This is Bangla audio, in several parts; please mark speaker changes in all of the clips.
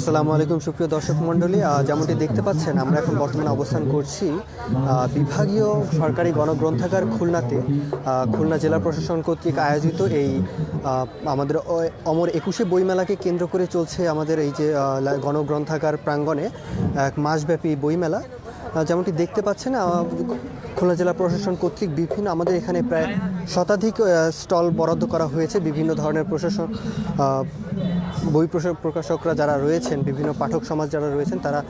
Speaker 1: আসসালামু আলাইকুম সুপ্রিয় দর্শক মণ্ডলী যেমনটি দেখতে পাচ্ছেন আমরা এখন বর্তমানে অবস্থান করছি বিভাগীয় সরকারি গণগ্রন্থাগার খুলনাতে খুলনা জেলা প্রশাসন কর্তৃক আয়োজিত এই আমাদের অমর একুশে বইমেলাকে কেন্দ্র করে চলছে আমাদের এই যে গণগ্রন্থাগার প্রাঙ্গণে এক মাসব্যাপী বইমেলা যেমনটি দেখতে পাচ্ছেন খুলনা জেলা প্রশাসন কর্তৃক বিভিন্ন আমাদের এখানে প্রায় শতাধিক স্টল বরাদ্দ করা হয়েছে বিভিন্ন ধরনের প্রশাসন বই প্রকাশকরা যারা রয়েছেন বিভিন্ন পাঠক সমাজ যারা রয়েছেন তারা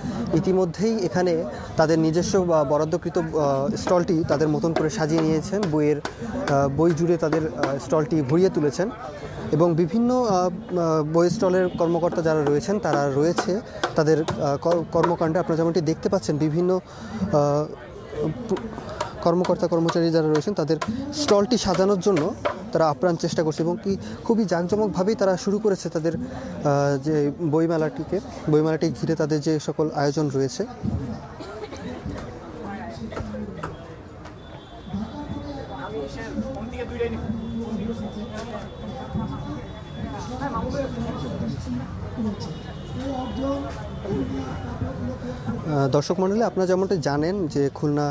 Speaker 1: ইতিমধ্যেই এখানে তাদের নিজস্ব বা বরাদ্দকৃত স্টলটি তাদের মতন করে সাজিয়ে নিয়েছেন বইয়ের বই জুড়ে তাদের স্টলটি ভরিয়ে তুলেছেন এবং বিভিন্ন বই স্টলের কর্মকর্তা যারা রয়েছেন তারা রয়েছে তাদের কর্মকাণ্ডে আপনারা যেমনটি দেখতে পাচ্ছেন বিভিন্ন কর্মকর্তা কর্মচারী যারা রয়েছেন তাদের স্টলটি সাজানোর জন্য তারা আপ্রাণ চেষ্টা করছে এবং কি খুবই জাঁকজমকভাবেই তারা শুরু করেছে তাদের যে বইমেলাটিকে বইমেলাটি ঘিরে তাদের যে সকল আয়োজন রয়েছে দর্শক মণ্ডলে আপনারা যেমনটা জানেন যে খুলনা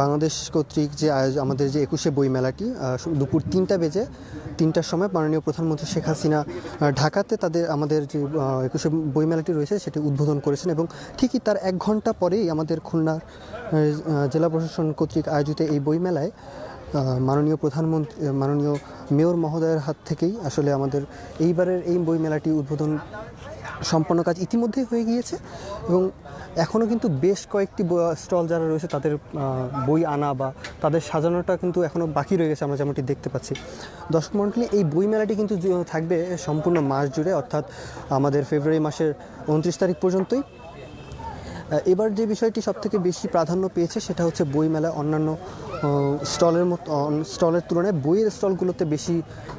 Speaker 1: বাংলাদেশ কর্তৃক যে আমাদের যে একুশে বই মেলাটি দুপুর তিনটা বেজে তিনটার সময় মাননীয় প্রধানমন্ত্রী শেখ হাসিনা ঢাকাতে তাদের আমাদের যে একুশে বই মেলাটি রয়েছে সেটি উদ্বোধন করেছেন এবং ঠিকই তার এক ঘন্টা পরেই আমাদের খুলনার জেলা প্রশাসন কর্তৃক আয়োজিত এই বই মেলায় মাননীয় প্রধানমন্ত্রী মাননীয় মেয়র মহোদয়ের হাত থেকেই আসলে আমাদের এইবারের এই বই মেলাটি উদ্বোধন সম্পন্ন কাজ ইতিমধ্যেই হয়ে গিয়েছে এবং এখনও কিন্তু বেশ কয়েকটি স্টল যারা রয়েছে তাদের বই আনা বা তাদের সাজানোটা কিন্তু এখনও বাকি রয়ে গেছে আমরা যেমনটি দেখতে পাচ্ছি দর্শক মন্ডলী এই বই মেলাটি কিন্তু থাকবে সম্পূর্ণ মাস জুড়ে অর্থাৎ আমাদের ফেব্রুয়ারি মাসের উনত্রিশ তারিখ পর্যন্তই এবার যে বিষয়টি সবথেকে বেশি প্রাধান্য পেয়েছে সেটা হচ্ছে বইমেলা অন্যান্য স্টলের মতো স্টলের তুলনায় বইয়ের স্টলগুলোতে বেশি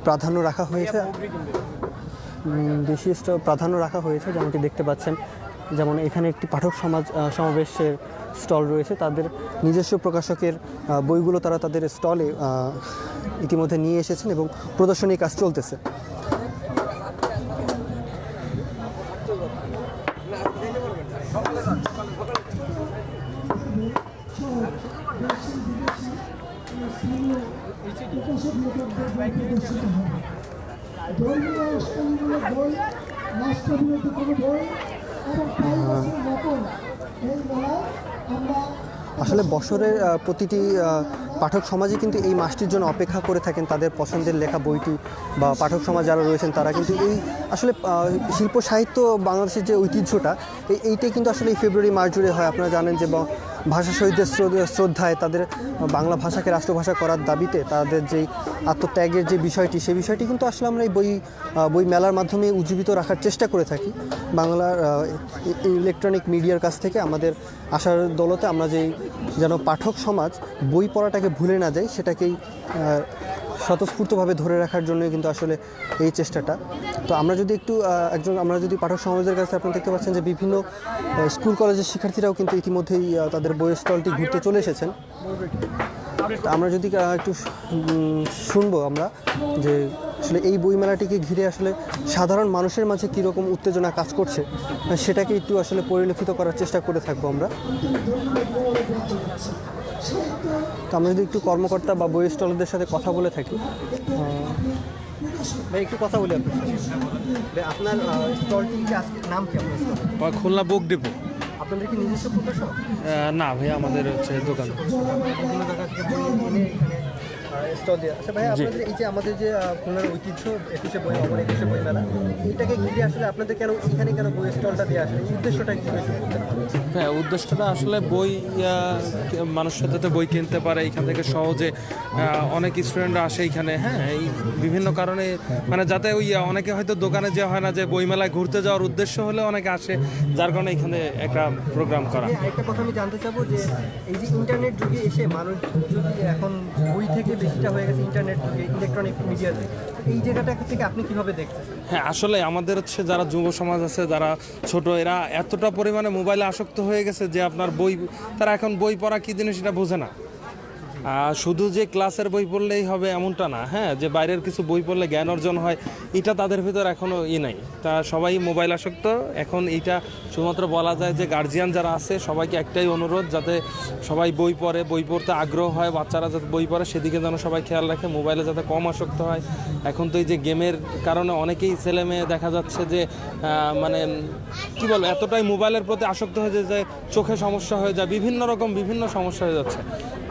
Speaker 1: প্রাধান্য রাখা হয়েছে বিশিষ্ট প্রাধান্য রাখা হয়েছে যেমনটি দেখতে পাচ্ছেন যেমন এখানে একটি পাঠক সমাজ সমাবেশের স্টল রয়েছে তাদের নিজস্ব প্রকাশকের বইগুলো তারা তাদের স্টলে ইতিমধ্যে নিয়ে এসেছেন এবং প্রদর্শনী কাজ চলতেছে আসলে বছরের প্রতিটি পাঠক সমাজে কিন্তু এই মাসটির জন্য অপেক্ষা করে থাকেন তাদের পছন্দের লেখা বইটি বা পাঠক সমাজ যারা রয়েছেন তারা কিন্তু এই আসলে শিল্প সাহিত্য বাংলাদেশের যে ঐতিহ্যটা এইটাই কিন্তু আসলে এই ফেব্রুয়ারি মাস জুড়ে হয় আপনারা জানেন যে ভাষা শহীদদের শ্রদ্ধায় তাদের বাংলা ভাষাকে রাষ্ট্রভাষা করার দাবিতে তাদের যেই আত্মত্যাগের যে বিষয়টি সেই বিষয়টি কিন্তু আসলে আমরা এই বই বই মেলার মাধ্যমে উজ্জীবিত রাখার চেষ্টা করে থাকি বাংলার ইলেকট্রনিক মিডিয়ার কাছ থেকে আমাদের আসার দৌলতে আমরা যেই যেন পাঠক সমাজ বই পড়াটাকে ভুলে না যায় সেটাকেই স্বতঃস্ফূর্তভাবে ধরে রাখার জন্য কিন্তু আসলে এই চেষ্টাটা তো আমরা যদি একটু একজন আমরা যদি পাঠক সমাজের কাছে আপনারা দেখতে পাচ্ছেন যে বিভিন্ন স্কুল কলেজের শিক্ষার্থীরাও কিন্তু ইতিমধ্যেই তাদের বইয়ের স্টলটি ঘুরতে চলে এসেছেন আমরা যদি একটু শুনবো আমরা যে আসলে এই বইমেলাটিকে ঘিরে আসলে সাধারণ মানুষের মাঝে কীরকম উত্তেজনা কাজ করছে সেটাকে একটু আসলে পরিলক্ষিত করার চেষ্টা করে থাকবো আমরা তো আমরা যদি একটু কর্মকর্তা বা বই স্টলদের সাথে কথা বলে থাকি ভাই একটু কথা বলি আপনার সাথে আপনার স্টলটি নাম কি
Speaker 2: আপনার খুলনা বুক ডিপো আপনাদের কি
Speaker 1: নিজস্ব প্রকাশক না ভাই আমাদের হচ্ছে দোকান স্টল দেওয়া আচ্ছা ভাই আপনাদের এই যে আমাদের যে খুলনার ঐতিহ্য একুশে বই একুশে বই মেলা এটাকে ঘিরে আসলে আপনাদের কেন এখানে কেন বই স্টলটা দেওয়া আসলে উদ্দেশ্যটা কি
Speaker 2: হ্যাঁ উদ্দেশ্যটা আসলে বই মানুষের যাতে বই কিনতে পারে এখান থেকে সহজে অনেক স্টুডেন্টরা আসে এখানে হ্যাঁ এই বিভিন্ন কারণে মানে যাতে ওই অনেকে হয়তো দোকানে যে হয় না যে বইমেলায় ঘুরতে যাওয়ার উদ্দেশ্য হলে অনেকে আসে যার কারণে এখানে একটা প্রোগ্রাম
Speaker 1: করা হ্যাঁ, একটা কথা আমি জানতে চাবো যে এই যে ইন্টারনেট যুগে এসে মানুষ যদি এখন বই থেকে বেশিটা হয়ে গেছে ইন্টারনেট যুগে ইলেকট্রনিক মিডিয়া যুগে এই জায়গাটা থেকে আপনি কিভাবে দেখছেন হ্যাঁ
Speaker 2: আসলে আমাদের হচ্ছে যারা যুব সমাজ আছে যারা ছোট এরা এতটা পরিমাণে মোবাইলে আসক্ত হয়ে গেছে যে আপনার বই তারা এখন বই পড়া কী জিনিস সেটা বোঝে না শুধু যে ক্লাসের বই পড়লেই হবে এমনটা না হ্যাঁ যে বাইরের কিছু বই পড়লে জ্ঞান অর্জন হয় এটা তাদের ভিতর এখনও ই নাই তা সবাই মোবাইল আসক্ত এখন এইটা শুধুমাত্র বলা যায় যে গার্জিয়ান যারা আছে সবাইকে একটাই অনুরোধ যাতে সবাই বই পড়ে বই পড়তে আগ্রহ হয় বাচ্চারা যাতে বই পড়ে সেদিকে যেন সবাই খেয়াল রাখে মোবাইলে যাতে কম আসক্ত হয় এখন তো এই যে গেমের কারণে অনেকেই ছেলে মেয়ে দেখা যাচ্ছে যে মানে কি বলবো এতটাই মোবাইলের প্রতি আসক্ত হয়ে যায় চোখে সমস্যা হয়ে যায় বিভিন্ন রকম বিভিন্ন সমস্যা হয়ে যাচ্ছে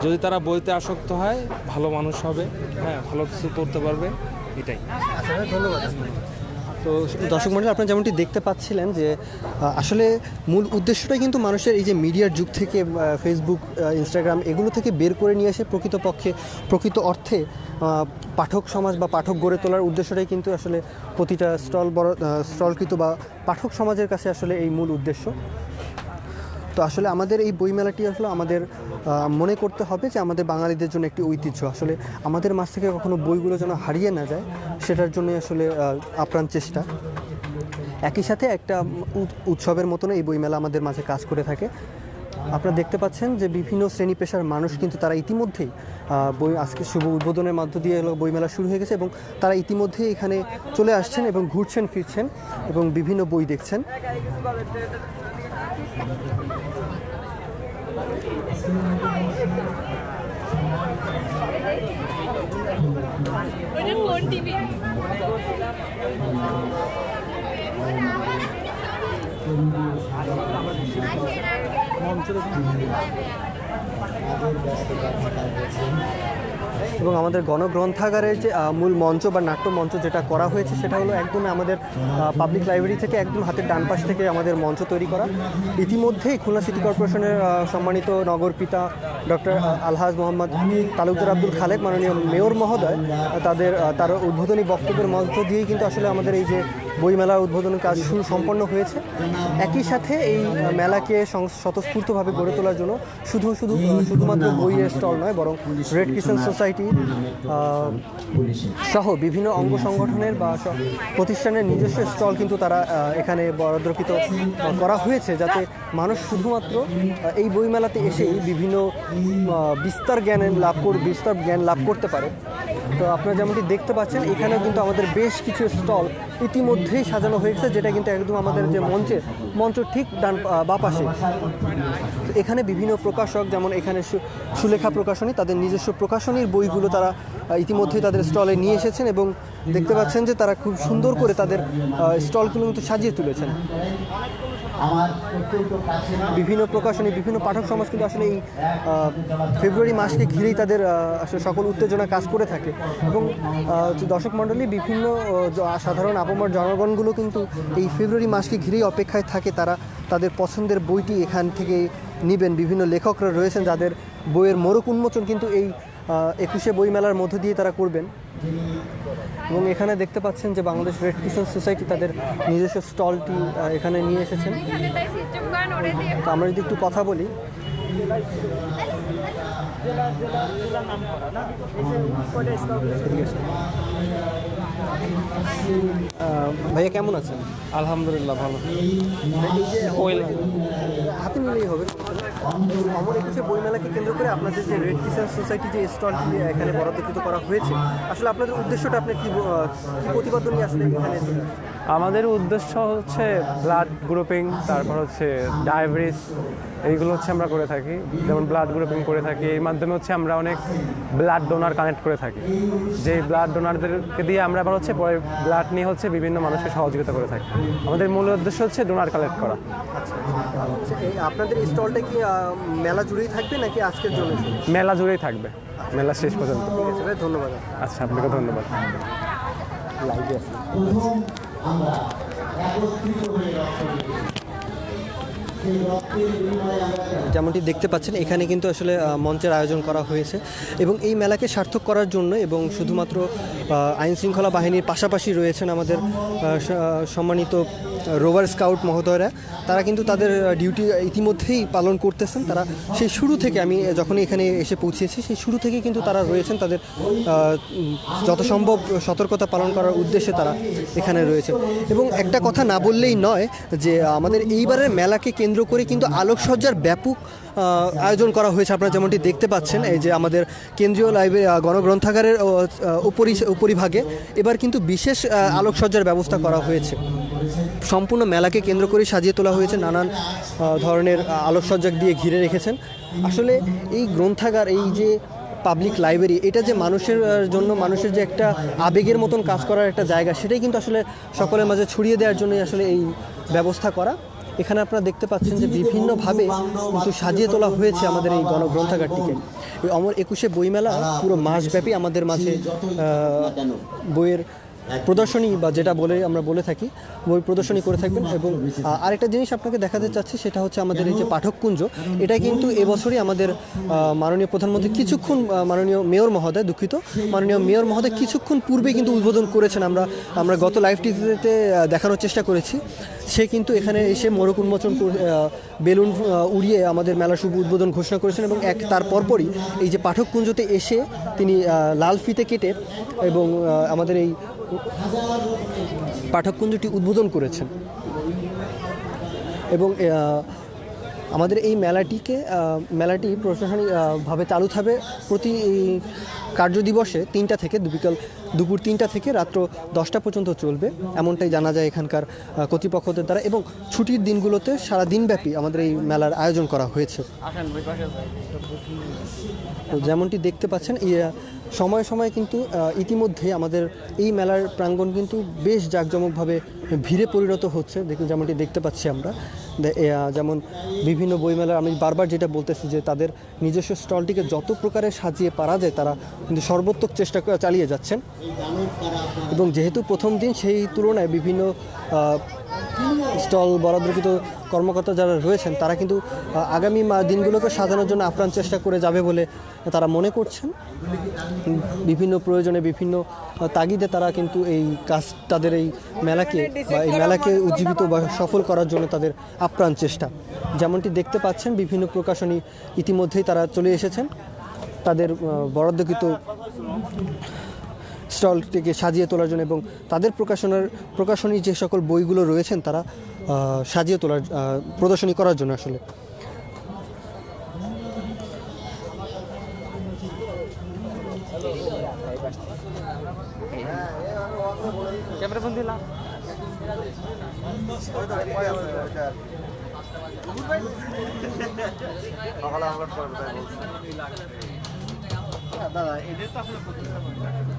Speaker 2: যদি তারা বইতে আসক্ত হয় ভালো মানুষ হবে হ্যাঁ ভালো কিছু করতে পারবে
Speaker 1: এটাই আচ্ছা, ধন্যবাদ তো দর্শক মন্ডল আপনারা যেমনটি দেখতে পাচ্ছিলেন যে আসলে মূল উদ্দেশ্যটাই কিন্তু মানুষের এই যে মিডিয়ার যুগ থেকে ফেসবুক ইনস্টাগ্রাম এগুলো থেকে বের করে নিয়ে এসে প্রকৃতপক্ষে প্রকৃত অর্থে পাঠক সমাজ বা পাঠক গড়ে তোলার উদ্দেশ্যটাই কিন্তু আসলে প্রতিটা স্টল বড় স্টলকৃত বা পাঠক সমাজের কাছে আসলে এই মূল উদ্দেশ্য তো আসলে আমাদের এই বইমেলাটি আসলে আমাদের মনে করতে হবে যে আমাদের বাঙালিদের জন্য একটি ঐতিহ্য আসলে আমাদের মাছ থেকে কখনো বইগুলো যেন হারিয়ে না যায় সেটার জন্য আসলে আপ্রাণ চেষ্টা একই সাথে একটা উৎসবের মতন এই বইমেলা আমাদের মাঝে কাজ করে থাকে আপনারা দেখতে পাচ্ছেন যে বিভিন্ন শ্রেণী পেশার মানুষ কিন্তু তারা ইতিমধ্যেই বই আজকে শুভ উদ্বোধনের মধ্য দিয়ে বইমেলা শুরু হয়ে গেছে এবং তারা ইতিমধ্যেই এখানে চলে আসছেন এবং ঘুরছেন ফিরছেন এবং বিভিন্ন বই দেখছেন ওটা কোন টিভি মঞ্চ দেখুন এবং আমাদের গণগ্রন্থাগারের যে মূল মঞ্চ বা নাট্য মঞ্চ যেটা করা হয়েছে সেটা হলো একদম আমাদের পাবলিক লাইব্রেরি থেকে একদম হাতের ডান পাশ থেকে আমাদের মঞ্চ তৈরি করা ইতিমধ্যেই খুলনা সিটি কর্পোরেশনের সম্মানিত নগর পিতা ডক্টর আলহাজ মোহাম্মদ তালুকদার আব্দুল খালেক মাননীয় মেয়র মহোদয় তাদের তার উদ্বোধনী বক্তব্যের মধ্য দিয়েই কিন্তু আসলে আমাদের এই যে বইমেলার উদ্বোধনের কাজ শুরু সম্পন্ন হয়েছে একই সাথে এই মেলাকে স্বতঃস্ফূর্তভাবে গড়ে তোলার জন্য শুধু শুধু শুধুমাত্র বইয়ের স্টল নয় বরং রেড ক্রিসেন্ট সোসাইটি সহ বিভিন্ন অঙ্গ সংগঠনের বা প্রতিষ্ঠানের নিজস্ব স্টল কিন্তু তারা এখানে বরাদ্রকৃত করা হয়েছে যাতে মানুষ শুধুমাত্র এই বইমেলাতে এসেই বিভিন্ন বিস্তার জ্ঞান লাভ কর বিস্তার জ্ঞান লাভ করতে পারে তো আপনারা যেমনটি দেখতে পাচ্ছেন এখানে কিন্তু আমাদের বেশ কিছু স্টল ইতিমধ্যেই সাজানো হয়েছে যেটা কিন্তু একদম আমাদের যে মঞ্চের মঞ্চ ঠিক ডান বা পাশে এখানে বিভিন্ন প্রকাশক যেমন এখানে সুলেখা প্রকাশনী তাদের নিজস্ব প্রকাশনীর বইগুলো তারা ইতিমধ্যেই তাদের স্টলে নিয়ে এসেছেন এবং দেখতে পাচ্ছেন যে তারা খুব সুন্দর করে তাদের স্টলগুলো কিন্তু সাজিয়ে তুলেছেন বিভিন্ন প্রকাশনী বিভিন্ন পাঠক সমাজ কিন্তু আসলে এই ফেব্রুয়ারি মাসকে ঘিরেই তাদের আসলে সকল উত্তেজনা কাজ করে থাকে এবং দর্শক মণ্ডলী বিভিন্ন সাধারণ আপামর জনগণগুলো কিন্তু এই ফেব্রুয়ারি মাসকে ঘিরেই অপেক্ষায় থাকে তারা তাদের পছন্দের বইটি এখান থেকে নিবেন বিভিন্ন লেখকরা রয়েছেন যাদের বইয়ের মোরক উন্মোচন কিন্তু এই একুশে বইমেলার মধ্য দিয়ে তারা করবেন এবং এখানে দেখতে পাচ্ছেন যে বাংলাদেশ রেড ক্রিসেন্ট সোসাইটি তাদের নিজস্ব স্টলটি এখানে নিয়ে এসেছেন তো আমরা যদি একটু কথা বলি জেলা জেলা নাম করা না ভাইয়া কেমন আছেন
Speaker 3: আলহামদুলিল্লাহ ভালো
Speaker 1: হাতে মিলিয়ে হবে অমর একুশে বইমেলাকে কেন্দ্র করে আপনাদের যে রেড কিষাণ সোসাইটি যে স্টলটি এখানে বরাদ্দকৃত করা হয়েছে আসলে আপনাদের উদ্দেশ্যটা আপনি কি প্রতিপাদন নিয়ে
Speaker 3: আসলে এখানে আমাদের উদ্দেশ্য হচ্ছে ব্লাড গ্রুপিং তারপর হচ্ছে ডায়াবেটিস এইগুলো হচ্ছে আমরা করে থাকি যেমন ব্লাড গ্রুপিং করে থাকি এর মাধ্যমে হচ্ছে আমরা অনেক ব্লাড ডোনার কানেক্ট করে থাকি যে ব্লাড ডোনারদেরকে দিয়ে আমরা আবার হচ্ছে পরে ব্লাড নিয়ে হচ্ছে বিভিন্ন মানুষকে সহযোগিতা করে থাকি আমাদের মূল উদ্দেশ্য হচ্ছে ডোনার কালেক্ট করা
Speaker 1: আপনাদের স্টলটা কি মেলা জুড়েই থাকবে নাকি আজকের জন্য মেলা জুড়েই থাকবে
Speaker 3: মেলা শেষ পর্যন্ত ধন্যবাদ
Speaker 1: আচ্ছা আপনাকে ধন্যবাদ লাইভে আমরা একত্রিত যেমনটি দেখতে পাচ্ছেন এখানে কিন্তু আসলে মঞ্চের আয়োজন করা হয়েছে এবং এই মেলাকে সার্থক করার জন্য এবং শুধুমাত্র আইন শৃঙ্খলা বাহিনীর পাশাপাশি রয়েছেন আমাদের সম্মানিত রোভার স্কাউট মহোদয়রা তারা কিন্তু তাদের ডিউটি ইতিমধ্যেই পালন করতেছেন তারা সেই শুরু থেকে আমি যখনই এখানে এসে পৌঁছেছি সেই শুরু থেকে কিন্তু তারা রয়েছেন তাদের যত সম্ভব সতর্কতা পালন করার উদ্দেশ্যে তারা এখানে রয়েছে এবং একটা কথা না বললেই নয় যে আমাদের এইবারের মেলাকে কেন্দ্র কেন্দ্র করে কিন্তু আলোকসজ্জার ব্যাপক আয়োজন করা হয়েছে আপনারা যেমনটি দেখতে পাচ্ছেন এই যে আমাদের কেন্দ্রীয় লাইব্রেরি গণগ্রন্থাগারের উপরি উপরিভাগে এবার কিন্তু বিশেষ আলোকসজ্জার ব্যবস্থা করা হয়েছে সম্পূর্ণ মেলাকে কেন্দ্র করে সাজিয়ে তোলা হয়েছে নানান ধরনের আলোকসজ্জা দিয়ে ঘিরে রেখেছেন আসলে এই গ্রন্থাগার এই যে পাবলিক লাইব্রেরি এটা যে মানুষের জন্য মানুষের যে একটা আবেগের মতন কাজ করার একটা জায়গা সেটাই কিন্তু আসলে সকলের মাঝে ছড়িয়ে দেওয়ার জন্যই আসলে এই ব্যবস্থা করা এখানে আপনারা দেখতে পাচ্ছেন যে বিভিন্নভাবে কিন্তু সাজিয়ে তোলা হয়েছে আমাদের এই গণগ্রন্থাগারটিকে অমর একুশে বইমেলা পুরো মাসব্যাপী আমাদের মাঝে বইয়ের প্রদর্শনী বা যেটা বলে আমরা বলে থাকি ওই প্রদর্শনী করে থাকবেন এবং আরেকটা জিনিস আপনাকে দেখাতে চাচ্ছি সেটা হচ্ছে আমাদের এই যে পাঠককুঞ্জ এটা কিন্তু এবছরই আমাদের মাননীয় প্রধানমন্ত্রী কিছুক্ষণ মাননীয় মেয়র মহোদয় দুঃখিত মাননীয় মেয়র মহোদয় কিছুক্ষণ পূর্বে কিন্তু উদ্বোধন করেছেন আমরা আমরা গত লাইভ টিভিতে দেখানোর চেষ্টা করেছি সে কিন্তু এখানে এসে মোরক উন্মোচন বেলুন উড়িয়ে আমাদের মেলা শুভ উদ্বোধন ঘোষণা করেছেন এবং এক তার পরপরই এই যে পাঠককুঞ্জতে এসে তিনি লাল ফিতে কেটে এবং আমাদের এই পাঠককুঞ্জটি উদ্বোধন করেছেন এবং আমাদের এই মেলাটিকে মেলাটি প্রশাসনিকভাবে চালু থাকবে প্রতি কার্যদিবসে তিনটা থেকে বিকাল দুপুর তিনটা থেকে রাত্র দশটা পর্যন্ত চলবে এমনটাই জানা যায় এখানকার কর্তৃপক্ষদের দ্বারা এবং ছুটির দিনগুলোতে সারা দিনব্যাপী আমাদের এই মেলার আয়োজন করা হয়েছে তো যেমনটি দেখতে পাচ্ছেন সময় সময় কিন্তু ইতিমধ্যে আমাদের এই মেলার প্রাঙ্গণ কিন্তু বেশ জাঁকজমকভাবে ভিড়ে পরিণত হচ্ছে দেখুন যেমনটি দেখতে পাচ্ছি আমরা যেমন বিভিন্ন বইমেলার আমি বারবার যেটা বলতেছি যে তাদের নিজস্ব স্টলটিকে যত প্রকারে সাজিয়ে পারা যায় তারা কিন্তু সর্বোত্তক চেষ্টা চালিয়ে যাচ্ছেন এবং যেহেতু প্রথম দিন সেই তুলনায় বিভিন্ন স্টল বরাদ্রকৃত কর্মকর্তা যারা রয়েছেন তারা কিন্তু আগামী দিনগুলোকে সাজানোর জন্য আপ্রাণ চেষ্টা করে যাবে বলে তারা মনে করছেন বিভিন্ন প্রয়োজনে বিভিন্ন তাগিদে তারা কিন্তু এই কাজ তাদের এই মেলাকে বা এই মেলাকে উজ্জীবিত বা সফল করার জন্য তাদের আপ্রাণ চেষ্টা যেমনটি দেখতে পাচ্ছেন বিভিন্ন প্রকাশনী ইতিমধ্যেই তারা চলে এসেছেন তাদের বরাদ্দকৃত স্টলটিকে সাজিয়ে তোলার জন্য এবং তাদের প্রকাশনার প্রকাশনী যে সকল বইগুলো রয়েছেন তারা সাজিয়ে তোলার প্রদর্শনী করার জন্য আসলে হ্যাঁ, দাদা এদের তো আসলে